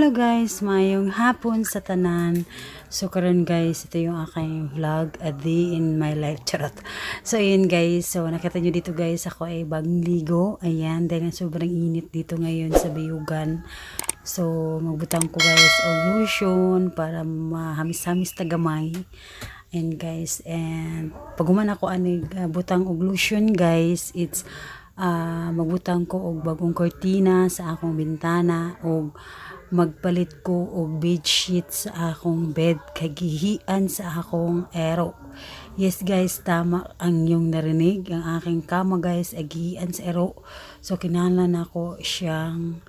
hello guys, mayong hapon sa tanan. So karon guys, ito yung aking vlog, a day in my life. Charot. So ayun guys, so nakita nyo dito guys, ako ay bagong ligo. Ayan, dahil sobrang init dito ngayon sa Bayugan. So magbutang ko guys og lotion para mahamis-hamis tagamay. And guys, and pag human ako anig uh, butang og lotion guys, it's uh, magbutang ko og bagong kortina sa akong bintana og magpalit ko og bed sheet sa akong bed kagihian sa akong ero. Yes guys, tama ang yung narinig. Ang aking kama guys, agihian sa ero. So kinahanglan ako siyang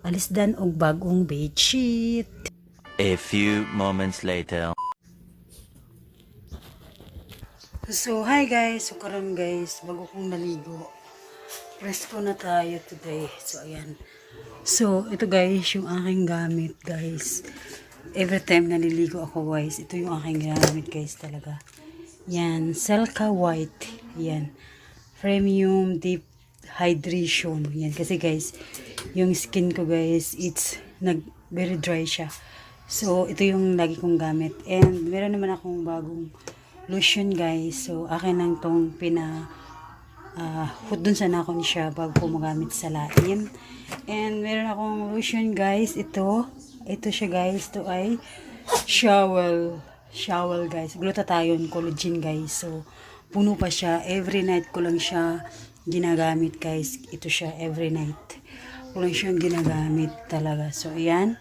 alisdan og bagong bed sheet. A few moments later. So, hi guys. So, karon guys, bago kong naligo. Presko na tayo today. So, ayan. So, ito guys, yung aking gamit guys. Every time naliligo ako guys, ito yung aking gamit guys talaga. Yan, Selka White. Yan. Premium Deep Hydration. Yan, kasi guys, yung skin ko guys, it's nag very dry siya. So, ito yung lagi kong gamit. And, meron naman akong bagong lotion guys. So, akin lang tong pina uh, hudon sana ako ni siya bago ko magamit sa laim. And meron akong lotion guys. Ito. Ito siya guys. Ito ay shower. Shower guys. Glutathione collagen guys. So, puno pa siya. Every night ko lang siya ginagamit guys. Ito siya every night. Ko lang siyang ginagamit talaga. So, ayan.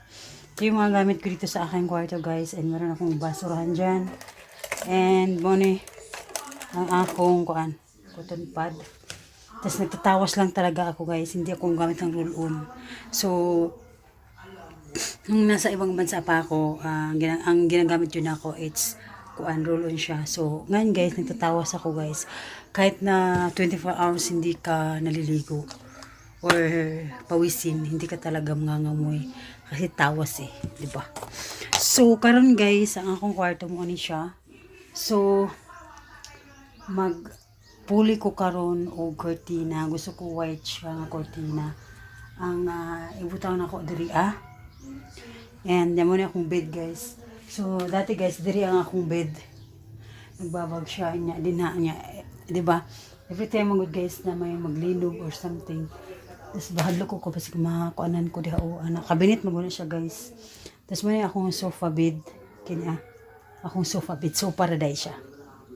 Ito yung mga gamit ko dito sa aking kwarto guys. And meron akong basurahan dyan. And muna ang akong kuan, cotton pad. Tapos nagtatawas lang talaga ako guys. Hindi ako gamit ng roll-on. So, nung nasa ibang bansa pa ako, ah, ang, ang ginagamit yun ako, it's kuan roll-on siya. So, ngayon guys, nagtatawas ako guys. Kahit na 24 hours hindi ka naliligo or pawisin, hindi ka talaga mangangamoy. Kasi tawas eh, di ba? So, karon guys, ang akong kwarto mo ni siya. So, mag puli ko karon og cortina. Gusto ko white siya nga cortina. Ang uh, ibutang na ko diri ah. And damo na akong bed guys. So, dati guys, diri ang akong bed. Nagbabag siya niya, dinha niya, eh, 'di ba? Every time magud guys na may maglinog or something. Tapos bahadlo ko ko kasi makakuanan ko diha o ana kabinet maguna siya guys. Tapos may akong sofa bed kini ah akong sofa bed. So, paradise siya.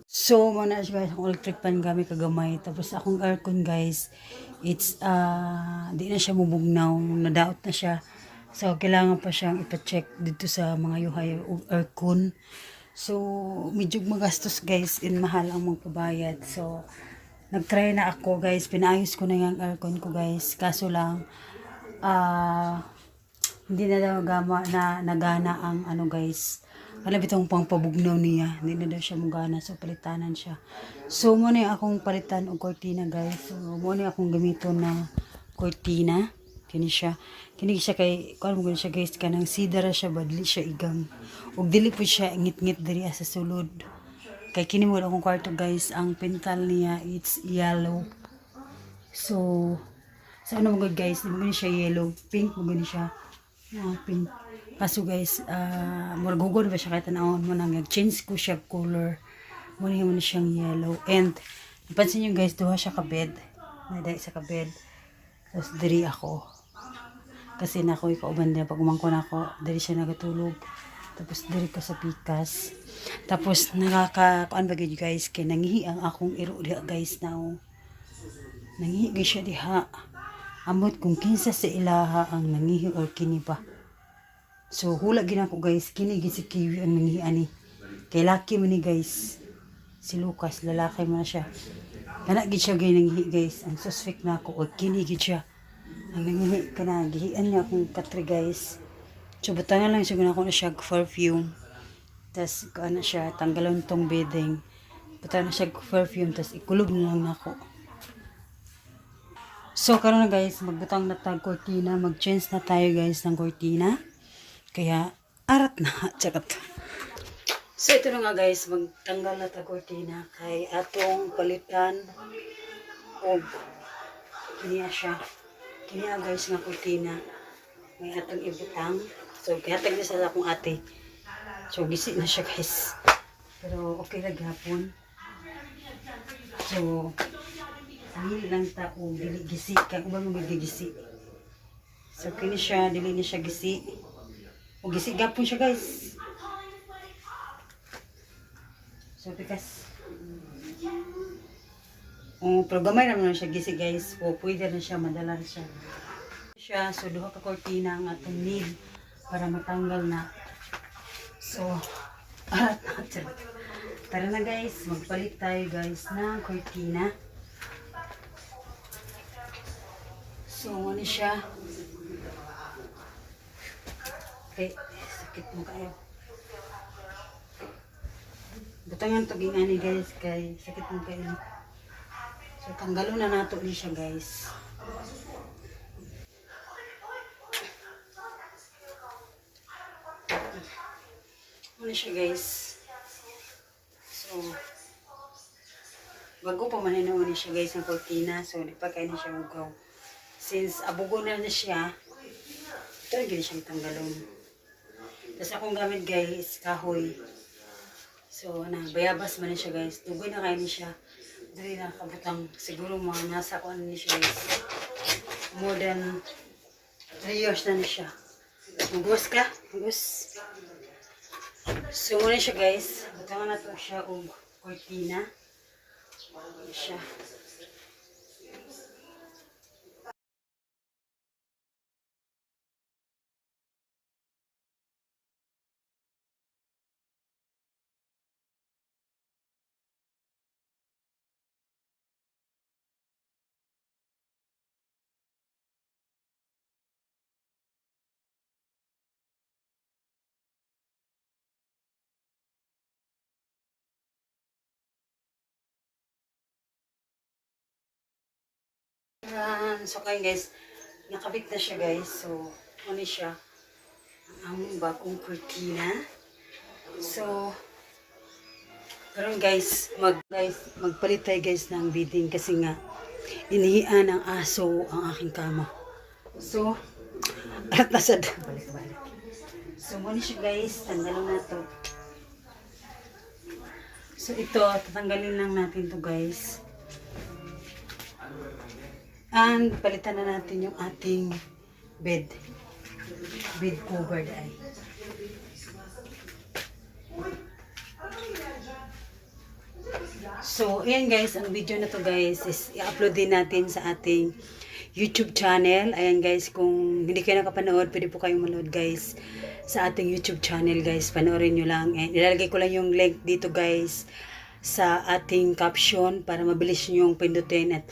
So, muna guys, akong electric pan gamit kagamay. Tapos, akong aircon guys, it's, uh, di na siya mubugnaw. Nadaot na siya. So, kailangan pa siyang ipacheck dito sa mga yuhay aircon. So, medyo magastos guys, in mahal ang magpabayad. So, nagtry na ako guys, pinaayos ko na yung aircon ko guys. Kaso lang, ah, hindi na daw gama na nagana ang ano guys alam itong pangpabugnaw niya. Hindi na daw siya mugana so palitanan siya. So muna akong palitan og kortina guys. So muna akong gamito na kortina. Kini siya. Kini siya kay kuan mo siya guys kanang sidara siya badli siya igang ug dili po siya ngit-ngit diri sa sulod. Kay kini mo akong kwarto guys. Ang pintal niya it's yellow. So sa ano mo guys mo siya yellow. Pink mo siya. Ah, pink. Kaso guys, uh, maragugod ba siya kahit tanawon mo nang nag-change ko siya color. Muna mo na siyang yellow. And, napansin nyo guys, duha siya ka-bed. Naday sa ka-bed. Tapos, diri ako. Kasi na ako ikauban niya. Pag umangko na ako, diri siya nagatulog. Tapos, diri ko sa pikas. Tapos, nakaka, kuan ba gid guys, kay nangihi ang akong iro diha guys now. Nangihi gid siya diha amot kung kinsa sa ilaha ang nangihi or kini pa. So hula gina ko guys, kini gid si Kiwi ang nangihi ani. Kay laki man ni guys. Si Lucas lalaki man siya. Kana gid siya gay nangihi guys. Ang suspect na ako or kini gid siya. Ang nangihi kana gihian niya akong katri guys. So lang siya ko na siya perfume. Tas ano siya tanggalon tong bedding. Butangan na siya perfume tas ikulog na lang ako. So, karon guys, magbutang na tag cortina. Mag-change na tayo guys ng cortina. Kaya, arat na. Chakat. So, ito na nga guys, magtanggal na tag cortina. Kay atong palitan. O, kiniya siya. Kiniya guys nga cortina. May atong ibutang. So, kihatag na sa akong ate. So, gisi na siya guys. Pero okay na gapon. So, dili lang ta o dili gisi. Kaya ubang mo gisi. So, kini siya, dili ni siya gisi. O gisi gapon siya guys. So, because pero gamay naman na siya gisi guys. O pwede na siya, madala na siya. Siya, so duha ka kortina ang atong need para matanggal na. So, charot. Tara na guys, magpalit tayo guys ng kortina. So, ano siya? Okay, sakit mo kayo. Butangan to gingani guys kay sakit mo kayo. So, tanggalo na nato ni siya, guys. Ano siya, guys? So, bago pa man ni siya, guys, ng cortina. So, di pa na siya ugaw. Since abugo na na siya, ito yung gini siyang tanggalon. Tapos akong gamit, guys, kahoy. So, na, bayabas man siya, guys. Tugoy na kayo ni siya. Dili na kabutang siguro mga nasa ko ano ni siya guys. More than 3 years na ni siya. Magos ka? Magos. So muna siya guys. Butangan na to siya og cortina. Siya. So kayo guys, nakabit na siya guys. So, ano siya? Ang bagong cortina. So, karon guys, mag guys, magpalit tayo guys ng bidding kasi nga inihian ng aso ang aking kama. So, at nasa balik-balik. So, muna siya guys, tanggalin na to. So, ito, tatanggalin lang natin to guys. And palitan na natin yung ating bed. Bed cover ay. So, ayan guys, ang video na to guys is i-upload din natin sa ating YouTube channel. Ayan guys, kung hindi kayo nakapanood, pwede po kayong manood guys sa ating YouTube channel guys. Panoorin nyo lang. And ilalagay ko lang yung link dito guys sa ating caption para mabilis nyo yung pindutin at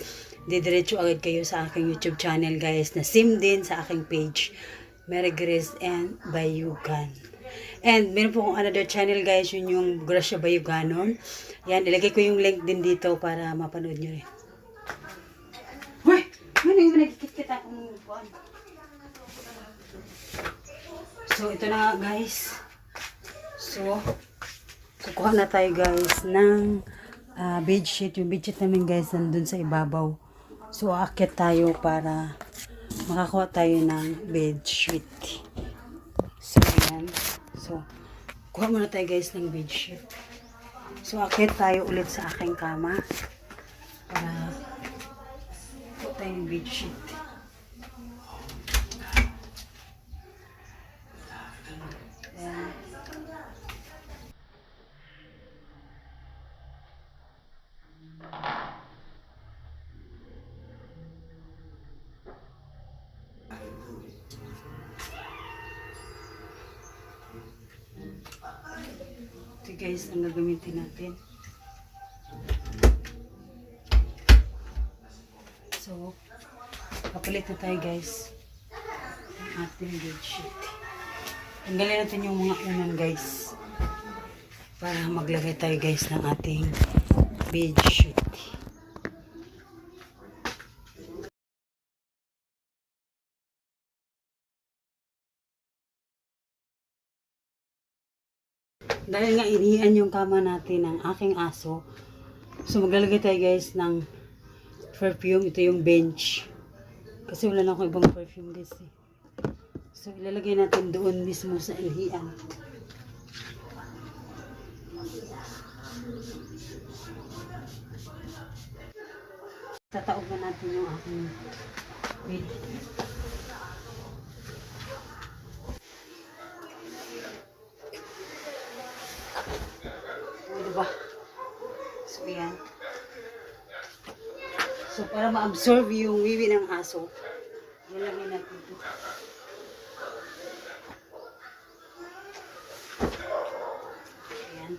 didiretso agad kayo sa aking YouTube channel guys na same din sa aking page Mary Grace and Bayugan. And meron po akong another channel guys, yun yung Gracia Bayuganon. Yan, ilagay ko yung link din dito para mapanood nyo rin. Hoy! Ano yung nagkikit akong buwan? So, ito na guys. So, kukuha na tayo guys ng uh, bedsheet. Yung bedsheet namin guys nandun sa ibabaw. So, aakyat tayo para makakuha tayo ng bedsheet. So, ayan. So, kuha muna tayo guys ng bedsheet. So, aakyat tayo ulit sa aking kama para kuha tayo ng bedsheet. Ayan. Ito guys, ang gagamitin natin. So, kapalit na tayo guys. Ang ating bedsheet. Tanggalin natin yung mga unan guys. Para maglagay tayo guys ng ating bedsheet. Dahil nga inihan yung kama natin ng aking aso. So maglalagay tayo guys ng perfume. Ito yung bench. Kasi wala na akong ibang perfume guys eh. So, ilalagay natin doon mismo sa inhian. Tataog na natin yung aking wait. O, diba? So, yan. So, para ma-absorb yung wiwi ng aso, ilalagay natin ito. Ayan.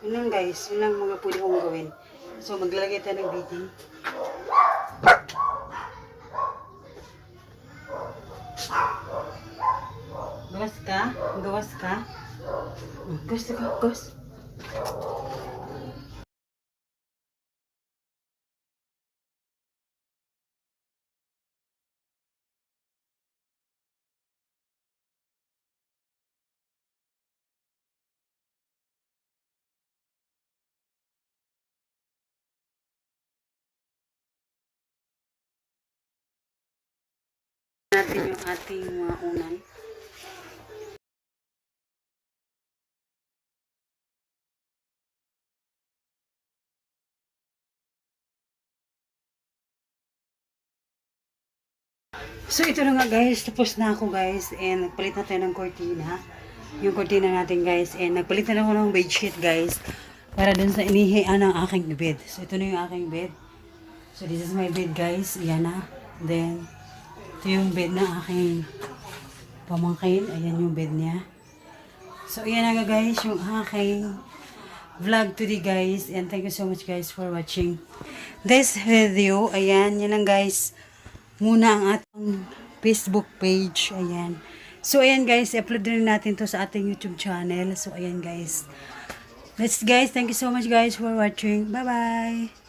Yun lang guys, yun lang mga pwede kong gawin. So, maglalagay tayo ng beading. Gawas ka? Gawas ka? Gawas ka? Gawas? Natin yung ating mga unan. So ito na nga guys, tapos na ako guys and nagpalit na tayo ng cortina. Yung cortina natin guys and nagpalit na ako ng bedsheet guys para dun sa inihian ng aking bed. So ito na yung aking bed. So this is my bed guys, yan na. Then ito yung bed ng aking pamangkin. Ayan yung bed niya. So, ayan na nga guys, yung aking vlog today guys. And thank you so much guys for watching this video. Ayan, yan lang guys. Muna ang ating Facebook page. Ayan. So, ayan guys, i-upload rin natin to sa ating YouTube channel. So, ayan guys. Let's guys, thank you so much guys for watching. Bye-bye!